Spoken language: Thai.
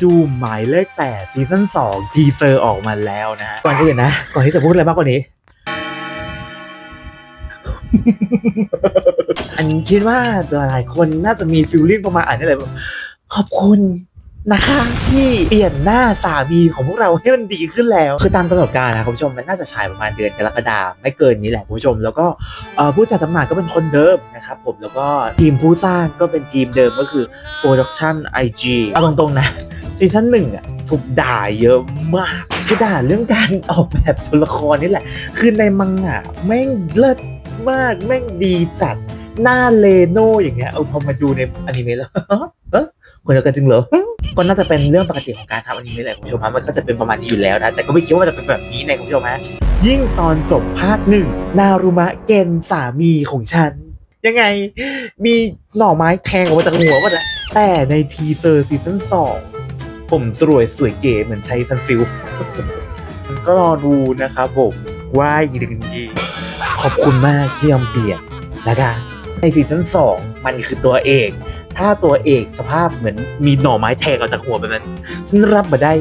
จูหมายเลข8ซีซั่น2ทีเซอร์ออกมาแล้วนะ ก่อนอื่นนะ ก่อนที่จะพูดอะไรมากกว่านี้ อันคิดว่าหลายๆคนน่าจะมีฟิลลิ่งประมาณอันนี้เลยขอบคุณ นะคะที่เปลี่ยนหน้าสามีของพวกเราให้มันดีขึ้นแล้ว คือตามกำหนดการนะคุณผู้ชมมันน่าจะฉายประมาณเดือนกรกฎาคมไม่เกินนี้แหละคุณผู้ชม แล้วก็ผู้จัดจำหน่ายก็เป็นคนเดิมนะครับผมแล้วก็ทีมผู้สร้างก็เป็นทีมเดิมก็คือ Production IG เอาตรงๆนะซีซั่นหนึ่งอะถูกด่าเยอะมากคือด่าเรื่องการออกแบบตัวละครนี่แหละ คือในมังงะแม่งเลิศมากแม่งดีจัดหน้าเลโน่อย่างเงี้ยเอาพอมาดูในอนิเมะแล้ว เออคนเดียวกันจริงเหรอก็น่าจะเป็นเรื่องปกติของการทำอนิเมะแหละคุณผู้ชมฮะมันก็จะเป็นประมาณนี้อยู่แล้วนะแต่ก็ไม่คิดว่าจะเป็นแบบนี้นะคุณผู้ชมฮะยิ่งตอนจบภาคหนึ่งนารุมะเกนสามีของฉัน ยังไงมีหน่อไม้แทงออกมาจากหัวมันอะแต่ในทีเซอร์ซีซั่นสองผมสวยสวยเก๋เหมือนใช้ซันซิลก็รอดูนะครับผมว่าอีกหนึ่งทีขอบคุณมากที่ยอมเปลี่ยนนะคะในซีซั่นสองมันคือตัวเอก ถ้าตัวเอกสภาพเหมือนมีหน่อไม้แทงออกจากหัวแบบนั้นฉันรับมาได้